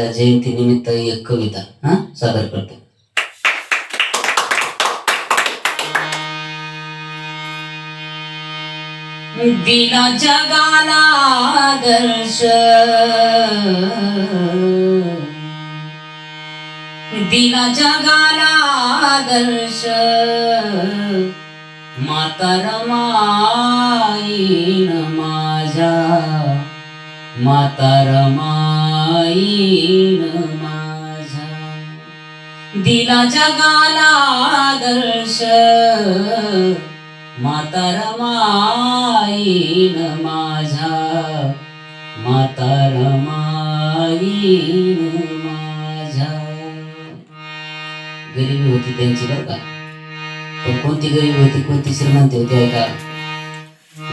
त्या जयंती निमित्त एक कविता हा सादर करतो. दिला जगाला दर्श. दिला जगाला दर्श. माता रमाईन माझ्या माता आईन माझ्या दिला जगाला दर्श माता माईन माझा. माता माईन माझा. गरिबी होती त्यांची बरं का? पण कोणती गरिबी होती कोणती श्रीमंती होती ऐका.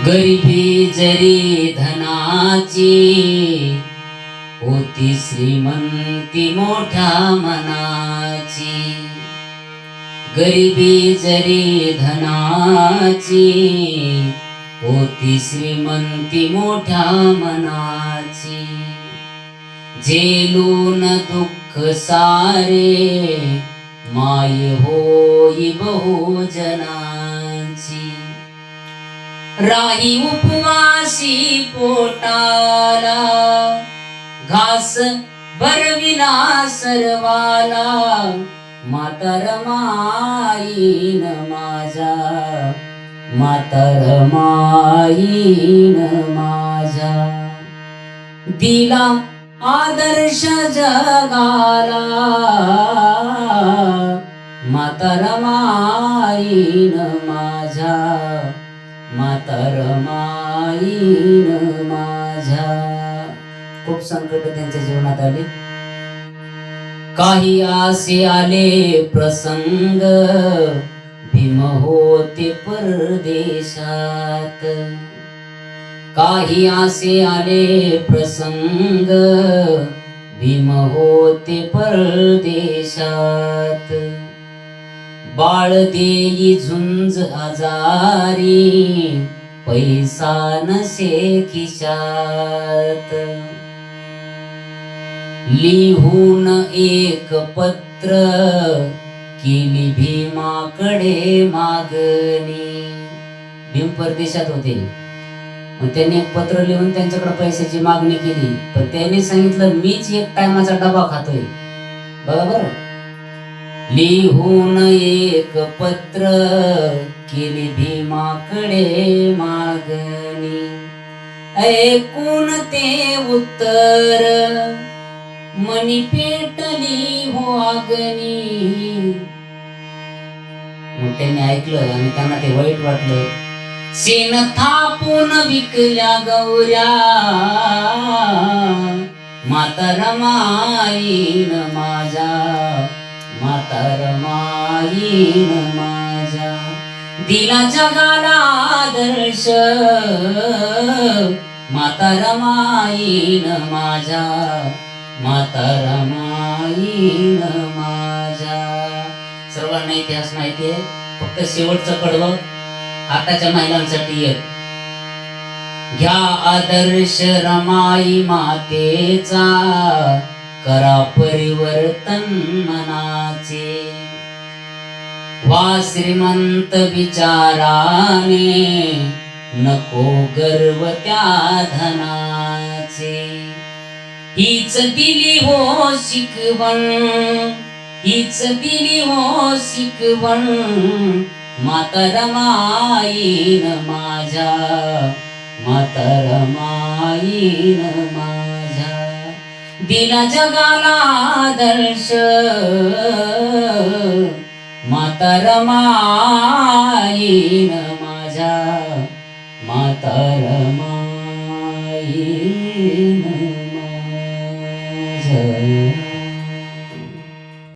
गरिबी जरी धनाची होती श्रीमंती मोठ्या मनाची. गरिबी जरी धनाची होती श्रीमंती मोठ्या मनाची. झेलून दुःख सारे माय होई बहुजनाची. राही उपवासी पोटा भरविला सर्वाला मातर माईन माझा मातर माईन माझा. दिला आदर्श जगाला मातर माईन माझा मातर माईन माझ्या खूप संकट त्यांच्या जीवनात आली. काही आसे आले प्रसंग भीम होते परदेशात. काही आसे आले प्रसंग भीम होते परदेशात. बाळ देई झुंज आजारी पैसा नसे खिशात. लिहून एक पत्र केली भीमाकडे मागणी. भीम परदेशात होते. मग त्यांनी एक पत्र लिहून त्यांच्याकडे पैशाची मागणी केली. पण त्यांनी सांगितलं मीच एक टायमाचा डबा खातोय. बरोबर? लिहून एक पत्र केली भीमाकडे मागणी. ऐकून ते उत्तर मनी पेटली हो अग्नी. मग त्यांनी ऐकलं आणि त्यांना ते वाईट वाटलं. सेन थापून विकल्या गौऱ्या. माता रमाईन माझा. माता रमाईन माझा. दिला जगाला आदर्श माता रमाईन माझा. माता रमाईन माझा सर्वांना इतिहास माहिती आहे. फक्त शेवटचं कडवं आताच्या महिलांसाठी एक. घ्या आदर्श रमाई मातेचा करा परिवर्तन मनाचे. वा श्रीमंत विचाराने नको गर्व त्या धनाचे. हीच दिली हो शिकवण हीच दिली हो शिकवण मातर माईन माझ्या मातर माईन माझ्या. दिला जगाला आदर्श मातर माईन माझ्या मातर माईन माझ्या